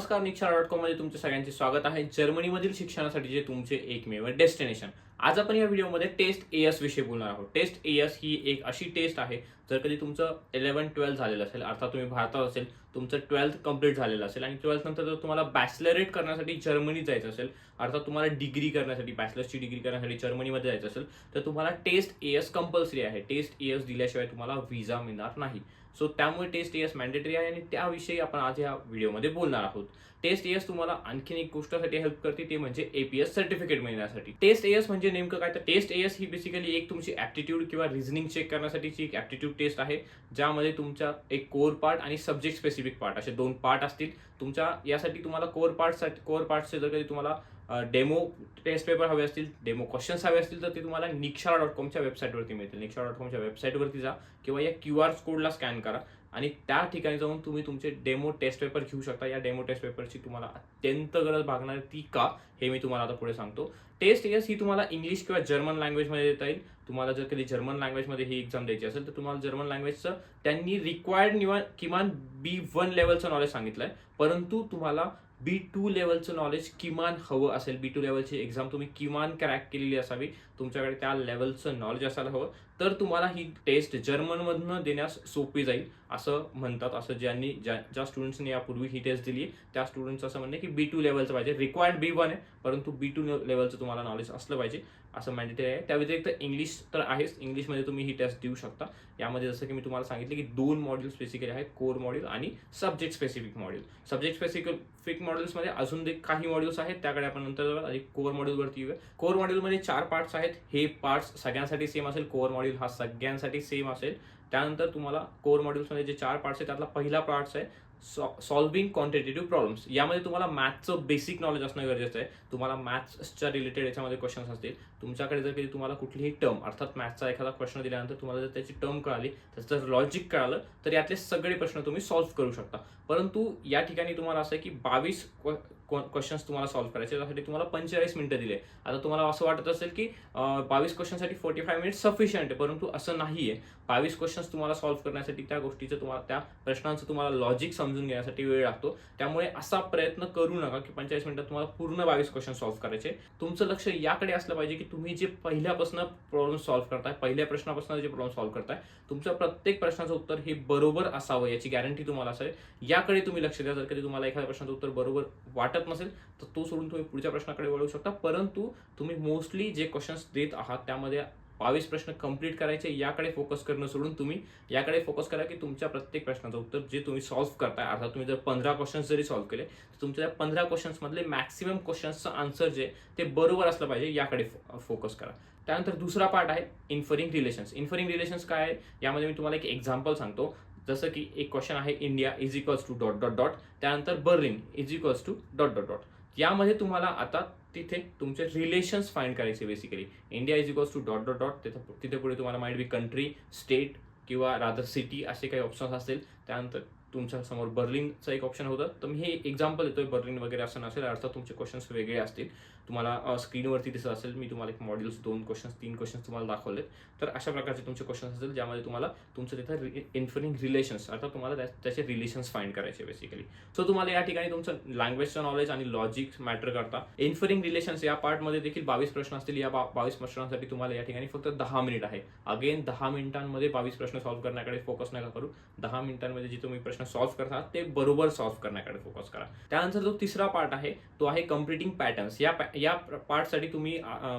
नमस्कार निक्षा डॉट कॉममध्ये तुमच्या सगळ्यांचे स्वागत आहे. जर्मनीमधील शिक्षणासाठी जे तुमचे एकमेव डेस्टिनेशन आज आपण या व्हिडिओमध्ये टेस्ट ए एस विषयी बोलणार आहोत. टेस्ट ए एस ही एक अशी टेस्ट आहे जर कधी तुमचं इलेव्हन ट्वेल्थ झालेलं असेल अर्थात तुम्ही भारतात असेल तुमचं ट्वेल्थ कंप्लीट झालेलं असेल आणि ट्वेल्थ नंतर जर तुम्हाला बॅचलरेट करण्यासाठी जर्मनी जायचं असेल अर्थात तुम्हाला डिग्री करण्यासाठी बॅचलर्सची डिग्री करण्यासाठी जर्मनीमध्ये जायचं असेल तर तुम्हाला टेस्ट ए एस कंपल्सरी आहे. टेस्ट ए एस दिल्याशिवाय तुम्हाला व्हिसा मिळणार नाही. सो त्यामुळे टेस्ट एस मॅन्डेटरी आहे आणि त्याविषयी आपण आज या व्हिडिओमध्ये बोलणार आहोत. टेस्ट एस तुम्हाला आणखीन एक गोष्टसाठी हेल्प करते ते म्हणजे एपीएस सर्टिफिकेट मिळण्यासाठी. टेस्ट एस म्हणजे म्हणजे नेमकं काय? तर टेस्ट एस ही बेसिकली एक तुमची ॲप्टिट्यूड किंवा रिझनिंग चेक करण्यासाठीची एक ॲप्टिट्यूड टेस्ट आहे ज्यामध्ये तुमचा एक कोर पार्ट आणि सब्जेक्ट स्पेसिफिक पार्ट असे दोन पार्ट असतील. तुमच्या यासाठी तुम्हाला कोर पार्टसाठी कोर पार्टचे जर कधी तुम्हाला डेमो टेस्ट पेपर हवे असतील डेमो क्वेश्चन्स हवे असतील तर ते तुम्हाला निक्षा डॉट कॉमच्या वेबसाईटवरती मिळतील. निक्षा डॉट कॉमच्या वेबसाईटवरती जा किंवा या क्यू आर कोडला स्कॅन करा. आणि त्या ठिकाणी जाऊन तुम्ही तुमचे डेमो टेस्ट पेपर घेऊ शकता. या डेमो टेस्ट पेपरची तुम्हाला अत्यंत गरज भागणार ती का हे मी तुम्हाला आता पुढे सांगतो. टेस्ट एस ही तुम्हाला इंग्लिश किंवा जर्मन लँग्वेजमध्ये देता येईल. तुम्हाला जर कधी जर्मन लँग्वेजमध्ये ही एक्झाम द्यायची असेल तर तुम्हाला जर्मन लँग्वेजचं त्यांनी रिक्वायर्ड निवा किमान बी वन लेवलचं नॉलेज सांगितलं आहे परंतु तुम्हाला बी टू लेवलचं नॉलेज किमान हवं असेल. बी टू लेवलची एक्झाम तुम्ही किमान क्रॅक केलेली असावी. तुमच्याकडे त्या लेवलचं नॉलेज असायला हवं. तर तुम्हाला ही टेस्ट जर्मनमधनं देण्यास सोपी जाईल असं म्हणतात. असं ज्यांनी ज्या ज्या स्टुडंट्सनी यापूर्वी ही टेस्ट दिली त्या स्टुडंट्स असं म्हणणं आहे की बी टू लेवलचं पाहिजे. रिक्वायर्ड बी वन आहे परंतु बी टू लेवलचं तुम्हाला नॉलेज असलं पाहिजे. असं म्हणजे मॅन्डेटरी आहे. त्या व्यतिरिक्त इंग्लिश तर आहेच. इंग्लिशमध्ये तुम्ही ही टेस्ट देऊ शकता. यामध्ये जसं की मी तुम्हाला सांगितलं की दोन मॉड्यूल्स बेसिकली आहेत. कोर मॉड्यूल आणि subject specific module subject specific मॉड्यूल्समध्ये अजून एक काही मॉड्यूल्स आहेत. त्याकडे आपण नंतर जाऊया आधी कोर मॉड्यूलवरती येऊया. कोर मॉड्यूलमध्ये चार पार्ट्स आहेत. हे पार्ट्स सगळ्यांसाठी सेम असेल. कोर मॉड्यूल हा सगळ्यांसाठी सेम असेल. त्यानंतर तुम्हाला कोर मॉड्यूल्समध्ये जे चार पार्ट्स आहेत त्यातला पहिला पार्ट्स आहे. सॉल्विंग क्वांटिटेटिव्ह प्रॉब्लेम्स यामध्ये तुम्हाला मॅथ्सचं बेसिक नॉलेज असणं गरजेचं आहे. तुम्हाला मॅथ्सच्या रिलेटेड याच्यामध्ये क्वेश्चन्स असतील. तुमच्याकडे जर कधी तुम्हाला कुठलीही टर्म अर्थात मॅथ्सचा एखादा प्रश्न दिल्यानंतर तुम्हाला जर त्याची टर्म कळाली त्याचं जर लॉजिक कळालं तर यातले सगळे प्रश्न तुम्ही सॉल्व्ह करू शकता. परंतु या ठिकाणी तुम्हाला असं आहे की बावीस क्वेश्चन्स तुम्हाला सॉल्व्ह करायचे त्यासाठी तुम्हाला पंचेचाळीस मिनिटं दिले आता तुम्हाला असं वाटत असेल की बावीस क्वेश्चनसाठी फोर्टी फाय मिनिट सफिशियंट आहे परंतु असं नाही आहे बावीस क्वेश्चन्स तुम्हाला सॉल्व्ह करण्यासाठी त्या गोष्टीचं तुम्हाला त्या प्रश्नांचं तुम्हाला लॉजिक समजून घेण्यासाठी वेळ लागतो. त्यामुळे असा प्रयत्न करू नका की पंचेचाळीस मिनिटात तुम्हाला पूर्ण बावीस क्वेश्चन सॉल्व्ह करायचे. तुमचं लक्ष याकडे असलं पाहिजे की तुम्ही जे पहिल्यापासून प्रॉब्लेम सॉल्व्ह करताय पहिल्या प्रश्नापासून जे प्रॉब्लेम सॉल्व्ह करताय तुमचं प्रत्येक प्रश्नाचं उत्तर हे बरोबर असावं याची गॅरंटी तुम्हाला असेल. याकडे तुम्ही लक्ष द्या. जर कधी तुम्हाला एखाद्या प्रश्नाचं उत्तर बरोबर वाटत नसेल तर तो सोडून तुम्ही पुढच्या प्रश्नाकडे वळू शकता. परंतु तुम्ही मोस्टली जे क्वेश्चन्स देत आहात त्यामध्ये बावीस प्रश्न कंप्लीट करायचे याकडे फोकस करणं सोडून तुम्ही याकडे फोकस करा की तुमच्या प्रत्येक प्रश्नाचं उत्तर जे तुम्ही सॉल्व्ह करताय. अर्थात तुम्ही जर पंधरा क्वेश्चन्स जरी सॉल्व्ह केले तर तुमच्या त्या पंधरा क्वेश्चन्समधले मॅक्सिमम क्वेश्चन्सचं आन्सर जे ते बरोबर असलं पाहिजे याकडे फोकस करा. त्यानंतर दुसरा पार्ट आहे इन्फरिंग रिलेशन्स इन्फरिंग रिलेशन्स काय आहे? यामध्ये मी तुम्हाला एक एक्झाम्पल सांगतो. जसं की एक क्वेश्चन आहे India is equals to dot dot dot त्यानंतर Berlin is equals to dot dot dot यामध्ये तुम्हाला आता तिथे तुमचे रिलेशन्स फाइंड करायचे basically India is equals to dot dot dot तिथे तिथे पुढे तुम्हाला माइट बी कंट्री स्टेट किंवा रादर सिटी असे काही ऑप्शन्स असतील. त्यानंतर तुमच्यासमोर बर्लिनचं एक ऑप्शन होतं. तर मी हे एक्झाम्पल देतोय. बर्लिन वगैरे असं नसेल अर्थात तुमचे क्वेश्चन्स वेगळे असतील. तुम्हाला स्क्रीनवरती दिसत असेल मी तुम्हाला एक मॉड्यूल्स दोन क्वेश्चन्स तीन क्वेश्चन्स तुम्हाला दाखवले तर अशा प्रकारचे तुमचे क्वेश्चन्स असेल ज्यामध्ये तुम्हाला तुमचं तिथं इन्फरिंग रिलेशन्स अर्थात तुम्हाला त्याचे रिलेशन्स फाइंड करायचे बेसिकली सो तुम्हाला या ठिकाणी तुमचं लँग्वेजचं नॉलेज आणि लॉजिक मॅटर करता. इन्फरिंग रिलेशन्स या पार्टमध्ये देखील बावीस प्रश्न असतील. या बावीस प्रश्नांसाठी तुम्हाला या ठिकाणी फक्त दहा मिनिट आहे. अगेन दहा मिनिटांमध्ये बावीस प्रश्न सॉल्व्ह करण्याकडे फोकस नका करू. दहा मिनिटांमध्ये जे तुम्ही प्रश्न सॉल्व्ह करता ते बरोबर सॉल्व्ह करण्याकडे फोकस करा. त्यानंतर जो तिसरा पार्ट आहे तो आहे कम्प्लिटिंग पॅटर्न्स या या पार्टसाठी तुम्ही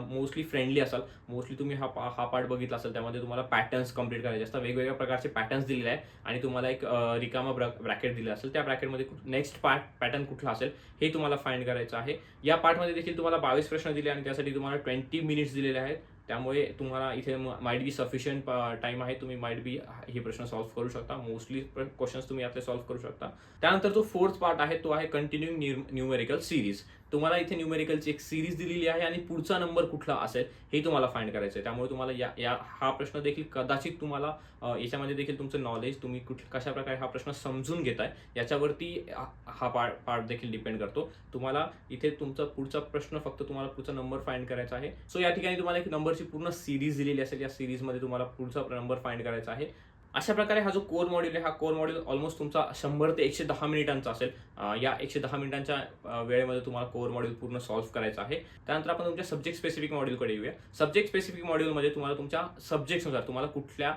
मोस्टली फ्रेंडली असाल. मोस्टली तुम्ही हा पा हा पार्ट बघितला असेल त्यामध्ये तुम्हाला पॅटर्न्स कंप्लीट करायचे असतात. वेगवेगळ्या प्रकारचे पॅटर्न्स दिलेले आहे आणि तुम्हाला एक रिकामा ब्रॅकेट दिलं असेल. त्या ब्रॅकेटमध्ये नेक्स्ट पार्ट पॅटर्न कुठला असेल हे तुम्हाला फाइंड करायचं आहे. या पार्टमध्ये देखील तुम्हाला बावीस प्रश्न दिले आणि त्यासाठी तुम्हाला ट्वेंटी मिनिट्स दिलेले आहेत. त्यामुळे तुम्हाला इथे माइट बी सफिशियंट टाइम आहे. तुम्ही माइट बी हे प्रश्न सॉल्व्ह करू शकता. मोस्टली क्वेश्चन्स तुम्ही यातले सॉल्व्ह करू शकता. त्यानंतर जो फोर्थ पार्ट आहे तो आहे कंटिन्युइंग न्यूमेरिकल सिरीज तुम्हाला इथे न्यूमेरिकलची एक सिरीज दिलेली आहे आणि पुढचा नंबर कुठला असेल हे तुम्हाला फाइंड करायचं आहे. त्यामुळे तुम्हाला या या हा प्रश्न देखील कदाचित तुम्हाला याच्यामध्ये देखील तुमचं नॉलेज तुम्ही कुठ कशा प्रकारे हा प्रश्न समजून घेताय याच्यावरती हा पार्ट पार्ट देखील डिपेंड करतो. तुम्हाला इथे तुमचा पुढचा प्रश्न फक्त तुम्हाला पुढचा नंबर फाइंड करायचा आहे. सो या ठिकाणी तुम्हाला एक नंबरची पूर्ण सिरीज दिलेली असेल. या सिरीजमध्ये तुम्हाला पुढचा नंबर फाइंड करायचा आहे. अशा प्रकारे हा जो कोर मॉड्यूल आहे हा कोर मॉड्यूल ऑलमोस्ट तुमचा शंभर ते एकशे दहा मिनिटांचा असेल. या एकशे दहा मिनिटांच्या वेळेमध्ये तुम्हाला कोर मॉड्यूल पूर्ण सॉल्व्ह करायचं आहे. त्यानंतर आपण तुमच्या सब्जेक्ट स्पेसिफिक मॉड्यूलकडे येऊया. सब्जेक्ट स्पेसिफिक मॉड्यूलमध्ये तुम्हाला तुमच्या सब्जेक्टनुसार तुम्हाला कुठल्या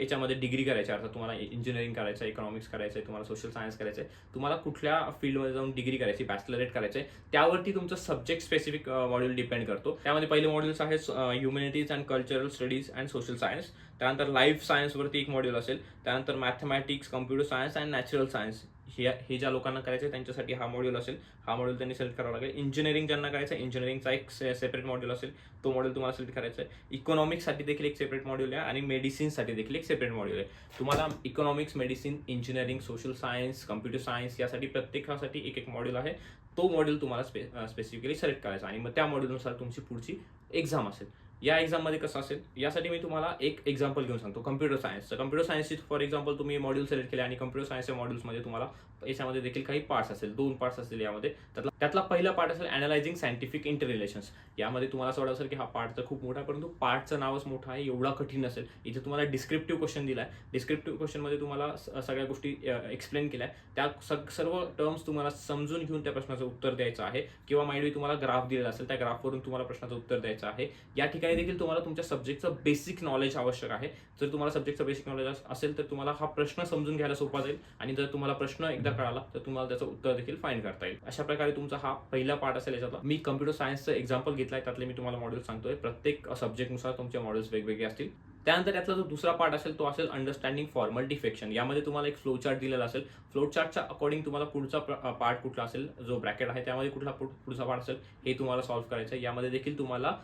याच्यामध्ये डिग्री करायची अर्थात तुम्हाला इंजिनिअरिंग करायचं आहे इकॉनॉमिक्स करायचं आहे तुम्हाला सोशल सायन्स करायचं आहे. तुम्हाला कुठल्या फील्डमध्ये जाऊन डिग्री करायची बॅचलरेट करायचं आहे. त्यावरती तुमचं सब्जेक्ट स्पेसिफिक मॉड्यूल डिपेंड करतो. त्यामध्ये पहिले मॉड्यूल्स आहेत humanities and cultural studies and social science त्यानंतर लाईफ सायन्सवरती एक मॉड्यूल असेल. त्यानंतर mathematics computer science and natural science हे हे ज्या लोकांना करायचं आहे त्यांच्यासाठी हा मॉड्यूल असेल. हा मॉड्यूल त्यांनी सिलेक्ट करावा लागेल. इंजिनिअरिंग ज्यांना करायचं आहे इंजिनिअरिंगचा एक सेपरेट मॉड्यूल असेल. तो मॉड्यूल तुम्हाला सिलेक्ट करायचा आहे इकॉनॉमिक्ससाठी देखील एक सेपरेट मॉड्यूल आहे आणि मेडिसिनसाठी देखील एक सेपरेट मॉड्यूल आहे. तुम्हाला economics medicine engineering social science computer science यासाठी प्रत्येकासाठी एक एक मॉड्यूल आहे. तो मॉड्यूल तुम्हाला स्पे स्पेसिफिकली सिलेक्ट करायचा आणि मग त्या मॉड्यूलनुसार तुमची पुढची एक्झाम असेल. या एक्झाममध्ये कसं असेल? यासाठी मी तुम्हाला एक एक्झाम्पल घेऊन सांगतो. कम्प्युटर सायन्सचं कम्प्युटर सायन्सची फॉर एक्झाम्पल तुम्ही मॉड्यूल सिलेक्ट केले आणि कम्प्युटर सायन्सच्या मॉड्यूल्समध्ये तुम्हाला याच्यामध्ये देखील काही पार्ट्स असेल दोन पार्ट्स असतील यामध्ये. त्यातला त्यातला पहिला पार्ट असेल अनालायझिंग सायंटिफिक इंटररिलेशन्स यामध्ये तुम्हाला असं वाटत असेल की हा पार्ट तर खूप मोठा परंतु पार्टचं नावच मोठं आहे एवढा कठीण असेल. इथे तुम्हाला डिस्क्रिप्टिव्ह क्वेश्चन दिला आहे डिस्क्रिप्टिव्ह क्वेश्चनमध्ये तुम्हाला सगळ्या गोष्टी एक्सप्लेन केल्या. त्या सग सर्व टर्म्स तुम्हाला समजून घेऊन त्या प्रश्नाचं उत्तर द्यायचं आहे. किंवा माइंडवी तुम्हाला ग्राफ दिलेला असेल त्या ग्राफवरून तुम्हाला प्रश्नाचं उत्तर द्यायचं आहे. या ठिकाणी देखील तुम्हाला तुमच्या सब्जेक्टचं बेसिक नॉलेज आवश्यक आहे. जर तुम्हाला सब्जेक्टचं बेसिक नॉलेज असेल तर तुम्हाला हा प्रश्न समजून घ्यायला सोपा जाईल. आणि जर तुम्हाला प्रश्न एकदा कळाला तर तुम्हाला त्याचं उत्तर देखील फाईंड करता येईल. अशा प्रकारे तुमचा हा पहिला पार्ट असेल याच्यातला. मी कम्प्युटर सायन्सचं एक्झाम्पल घेतलाय त्यातले मी तुम्हाला मॉड्यूल सांगतोय. प्रत्येक सब्जेक्टनुसार तुमचे मॉड्यूल्स वेगवेगळे असतील. त्यानंतर त्यातला जो दुसरा पार्ट असेल तो असेल अंडरस्टँडिंग फॉर्मल डिफेक्शन यामध्ये तुम्हाला एक फ्लो चार्ट दिलेला असेल. फ्लो चार्टच्या अकॉर्डिंग तुम्हाला पुढचा पार्ट कुठला असेल जो ब्रॅकेट आहे त्यामध्ये कुठला पुढचा पार्ट असेल हे तुम्हाला सॉल्व्ह करायचं आहे यामध्ये देखील तुम्हाला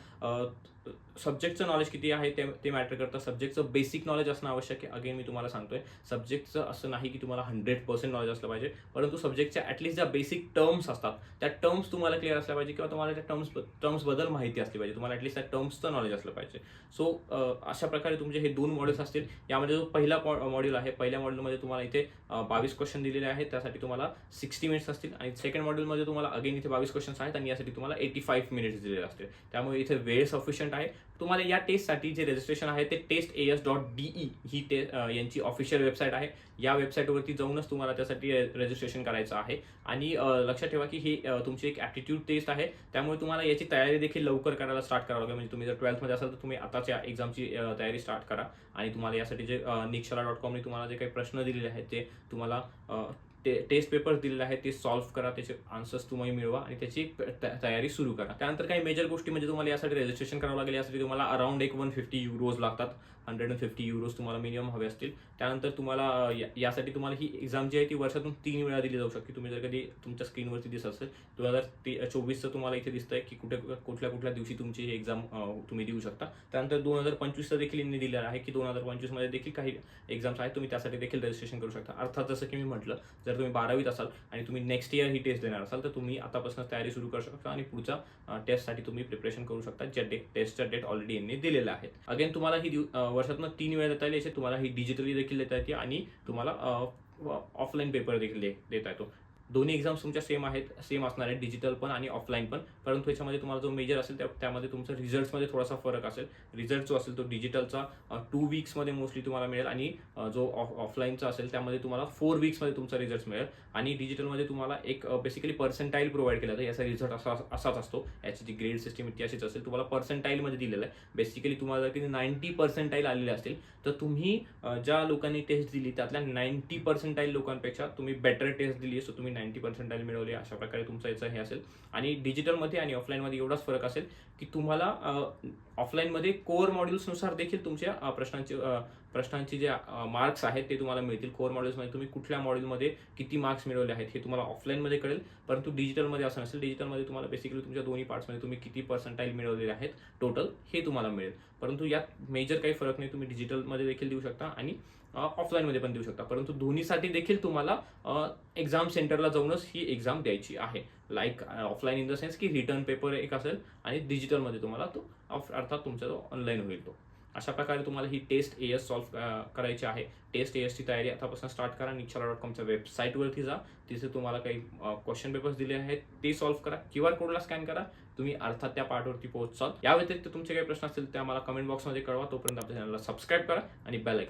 सब्जेक्टचं नॉलेज किती आहे ते ते मॅटर करतं. सब्जेक्टचं बेसिक नॉलेज असणं आवश्यक आहे. अगेन मी तुम्हाला सांगतोय सब्जेक्टचं असं नाही की तुम्हाला हंड्रेड पर्सेंट नॉलेज असलं पाहिजे. परंतु सब्जेक्टच्या ॲटलीस्ट ज्या बेसिक टर्म्स असतात त्या टर्म्स तुम्हाला क्लिअर असल्या पाहिजे किंवा तुम्हाला त्या टर्म्स टर्म्सबद्दल माहिती असली पाहिजे. तुम्हाला ॲटलीस्ट त्या टर्म्सचं नॉलेज असलं पाहिजे. सो अशा प्रकारे तुमचे हे दोन मॉडेल्स असतील. यामध्ये जो पहिला मॉड्यूल आहे पहिल्या मॉड्यूलमध्ये तुम्हाला इथे बावीस क्वेश्चन दिलेले आहेत. त्यासाठी तुम्हाला सिक्स्टी मिनिट्स असतील. आणि सेकंड मॉड्यूलमध्ये तुम्हाला अगेन इथे बावीस क्वेश्चन्स आहेत. आणि यासाठी तुम्हाला एटी फाईव्ह मिनिट्स दिलेले असतील. त्यामुळे इथे वेळ सफिशियंट आहे. तुम्हाला या टेस्टसाठी जे रजिस्ट्रेशन आहे ते test A S dot D E ही टे यांची ऑफिशियल वेबसाईट आहे. या वेबसाईटवरती जाऊनच तुम्हाला त्यासाठी रजिस्ट्रेशन करायचं आहे. आणि लक्षात ठेवा की ही तुमची एक ॲप्टिट्यूड टेस्ट आहे. त्यामुळे तुम्हाला याची तयारी देखील लवकर करायला स्टार्ट करावं लागेल. म्हणजे तुम्ही जर ट्वेल्थमध्ये असाल तर तुम्ही आताच्या एक्झामची तयारी स्टार्ट करा. आणि तुम्हाला यासाठी जे निक्षला डॉट कॉमने तुम्हाला जे काही प्रश्न दिलेले आहेत ते तुम्हाला टे ते टेस्ट पेपर्स दिलेले आहेत ते सॉल्व्ह करा त्याचे आन्सर्स तुम्ही मिळवा आणि त्याची त- तयारी सुरू करा. त्यानंतर काही मेजर गोष्टी म्हणजे तुम्हाला यासाठी रजिस्ट्रेशन करावं लागेल यासाठी तुम्हाला अराउंड एक वन फिफ्टी युरोज लागतात. हंड्रेड अँड फिफ्टी युरोज तुम्हाला मिनिमम हवे असतील. त्यानंतर तुम्हाला या- यासाठी तुम्हाला ही एक्झाम जी आहे ती वर्षातून तीन वेळा दिली जाऊ शकते. तुम्ही जर कधी तुमच्या स्क्रीनवरती दिसत असेल दोन हजार ते चोवीसचं तुम्हाला इथे दिसतंय की कुठे कुठल्या कुठल्या दिवशी तुमची ही एक्झाम तुम्ही देऊ शकता. त्यानंतर दोन हजार पंचवीसचं देखील यांनी दिलेलं आहे की दोन हजार पंचवीसमध्ये देखील काही एक्झाम्स आहेत तुम्ही त्यासाठी देखील रजिस्ट्रेशन करू शकता. अर्थात जसं की मी म्हटलं जर तुम्ही बारावीत असाल आणि तुम्ही नेक्स्ट इयर ही टेस्ट देणार असाल तर तुम्ही आतापासून तयारी सुरू करू शकता आणि पुढच्या टेस्टसाठी तुम्ही प्रिपरेशन करू शकता ज्या डेट टेस्टचा डेट ऑलरेडी यांनी दिलेला आहे अगेन तुम्हाला ही वर्षातून वर्षातनं तीन वेळा देता येईल याच्यात तुम्हाला ही डिजिटली देखील देता येते आणि तुम्हाला ऑफलाईन पेपर देखील दे- देता येतो. दोन्ही एक्झाम्स तुमच्या सेम आहेत सेम असणार आहेत डिजिटल पण आणि ऑफलाईन पण. परंतु याच्यामध्ये तुम्हाला जो मेजर असेल त्या त्यामध्ये तुमचा रिझल्ट्समध्ये थोडासा फरक असेल. रिझल्ट जो असेल तो डिजिटलचा टू वीक्समध्ये मोस्टली तुम्हाला मिळेल आणि जो ऑफ ऑफलाईनचा असेल त्यामध्ये तुम्हाला फोर वीक्समध्ये तुमचा रिझल्ट मिळेल. आणि डिजिटलमध्ये तुम्हाला एक बेसिकली पर्सेंटाईल प्रोव्हाइड केला जातं. याचा रिझल्ट असा असाच असतो. याची जी ग्रेड सिस्टम ती अशीच असेल. तुम्हाला पर्सेंटाईलमध्ये दिलेलं आहे. बेसिकली तुम्हाला जर की नाईन्टी पर्सेंटाईल आलेले असतील तर तुम्ही ज्या लोकांनी टेस्ट दिली त्यातल्या नाईन्टी पर्सेंटाईल लोकांपेक्षा तुम्ही बेटर टेस्ट दिली सो तुम्ही नाईन्टी पर्सेंटाईल मिळवले अशा प्रकारे तुमचं याचं हे असेल. आणि डिजिटलमध्ये आणि ऑफलाईनमध्ये एवढाच फरक असेल की तुम्हाला ऑफलाईनमध्ये कोअर मॉड्यूल्सनुसार देखील तुमच्या प्रश्नांचे प्रश्नांची जे मार्क्स आहेत ते तुम्हाला मिळतील. कोर मॉडेल्समध्ये तुम्ही कुठल्या मॉडेलमध्ये किती मार्क्स मिळवले आहेत हे तुम्हाला ऑफलाईनमध्ये कळेल. परंतु डिजिटलमध्ये असं नसेल. डिजिटलमध्ये तुम्हाला बेसिकली तुमच्या दोन्ही पार्ट्समध्ये तुम्ही किती पर्सेंटाईल मिळवलेले आहेत टोटल हे तुम्हाला मिळेल. परंतु यात मेजर काही फरक नाही. तुम्ही डिजिटलमध्ये देखील देऊ शकता आणि ऑफलाईनमध्ये पण देऊ शकता. परंतु दोन्हीसाठी देखील तुम्हाला एक्झाम सेंटरला जाऊनच ही एक्झाम द्यायची आहे. Like offline in the sense की रिटर्न पेपर एक असेल आणि डिजिटलमध्ये तुम्हाला तो ऑफ अर्थात तुमचा जो ऑनलाईन होईल तो. अशा प्रकारे तुम्हाला ही टेस्ट ए एस सॉल्व्ह करायची आहे. टेस्ट ए एसची तयारी आतापासून स्टार्ट करा. निक्षला डॉट कॉमच्या वेबसाईटवरती जा. तिथे तुम्हाला काही क्वेश्चन पेपर्स दिले आहेत. ते सॉल्व्ह करा. क्यू आर कोडला स्कॅन करा. तुम्ही अर्थात त्या पार्टवरती पोहोचाल या व्यतिरिक्त तुमचे काही प्रश्न असतील ते आम्हाला कमेंट बॉक्समध्ये कळवा. तोपर्यंत आपल्या चॅनलला सबस्क्राईब करा आणि बेल